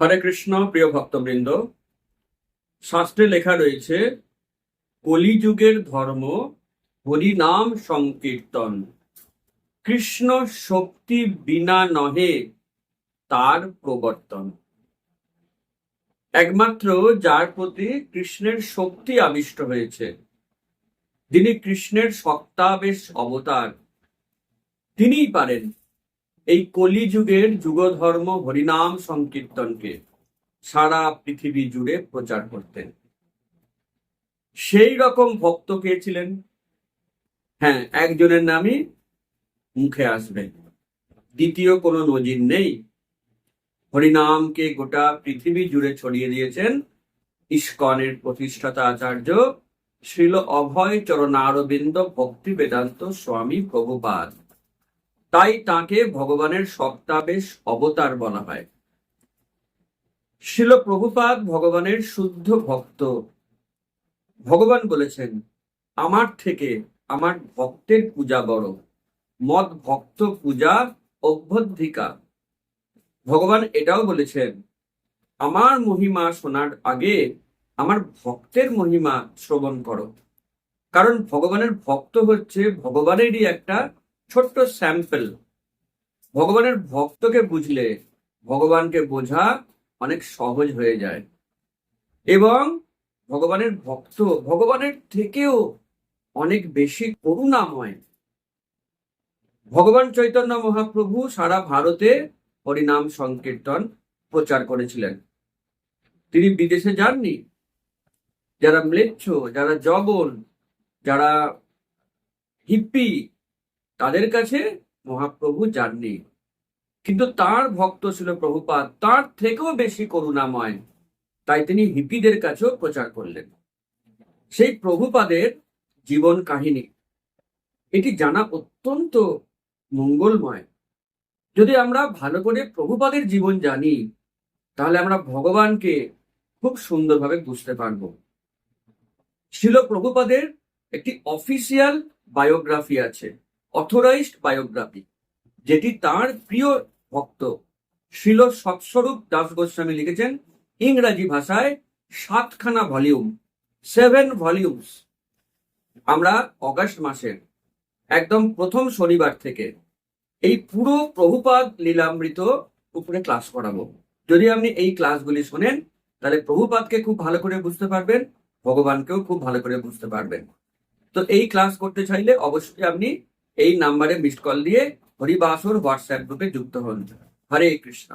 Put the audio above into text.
হরে কৃষ্ণ, প্রিয় ভক্তবৃন্দ, শাস্ত্রে লেখা রয়েছে, কলিযুগের ধর্ম হরিনাম সংকীর্তন। কৃষ্ণ শক্তি বিনা নহে তার প্রবর্তন। একমাত্র যার প্রতি কৃষ্ণের শক্তি আবিষ্ট হয়েছে, যিনি কৃষ্ণের সত্তাবেশ অবতার, তিনিই পারেন। এই কলিযুগের যুগধর্ম হরিনাম সংকীর্তনকে সারা পৃথিবী জুড়ে প্রচার করতেন। সেই রকম ভক্ত কে ছিলেন? হ্যাঁ একজনের নামই মুখে আসবে। দ্বিতীয় কোনো নজির নেই। হরিনামকে গোটা পৃথিবী জুড়ে ছড়িয়ে দিয়েছেন ইস্কনের প্রতিষ্ঠাতা আচার্য শ্রীল অভয় চরণারবিন্দ ভক্তি বেদান্ত স্বামী প্রভুপাদ। তাই তাকে ভগবানের সপ্তাবেশ অবতার বলা হয়। শিল প্রভুপাদ ভগবানের শুদ্ধ ভক্ত। ভগবান বলেছেন, আমার থেকে আমার ভক্তের পূজা বড়। মদ ভক্ত পূজা অভ্যধিকা ভগবান এটাও বলেছেন, আমার মহিমা শোনার আগে আমার ভক্তের মহিমা শ্রবণ করো। কারণ ভগবানের ভক্ত হচ্ছে ভগবানেরই একটা ছোট্ট স্যাম্পল। ভগবানের ভক্তকে বুঝলে ভগবানকে বোঝা অনেক সহজ হয়ে যায়। এবং ভগবানের ভক্ত, ভগবানের থেকেও অনেক বেশি করুণাময়। ভগবান চৈতন্য মহাপ্রভু সারা ভারতে হরিনাম সংকীর্তন প্রচার করেছিলেন। তিনি বিদেশে যাননি। যারা ম্লেচ্ছ, যারা জবন যারা হিপ্পি তাদের কাছে মহাপ্রভু যাননি। কিন্তু তার ভক্ত ছিল প্রভুপাদ, তার থেকেও বেশি করুণাময়। তাই তিনি হিপিদের কাছেও প্রচার করলেন। সেই প্রভুপাদের জীবন কাহিনী। এটি জানা অত্যন্ত মঙ্গলময়। যদি আমরা ভালো করে প্রভুপাদের জীবন জানি, তাহলে আমরা ভগবানকে খুব সুন্দরভাবে বুঝতে পারব। ছিল প্রভুপাদের একটি অফিসিয়াল বায়োগ্রাফি আছে। অথরাইজড বায়োগ্রাফি যেটি তার প্রিয় ভক্ত শিল সৎস্বরূপ দাস গোস্বামী লিখেছেন ইংরাজি ভাষায় সাতখানা ভলিউম সেভেন ভলিউমস আমরা অগাস্ট মাসের, একদম প্রথম শনিবার থেকে এই পুরো প্রভুপাদ লীলামৃত উপরে ক্লাস করাবো। যদি আপনি এই ক্লাসগুলি শোনেন, তাহলে প্রভুপাদকে খুব ভালো করে বুঝতে পারবেন, ভগবানকেও খুব ভালো করে বুঝতে পারবেন। তো এই ক্লাস করতে চাইলে অবশ্যই আপনি এই নাম্বারে মিসড কল দিয়ে হরিবাসুর হোয়াটসঅ্যাপ গ্রুপে যুক্ত হন। হরে কৃষ্ণ।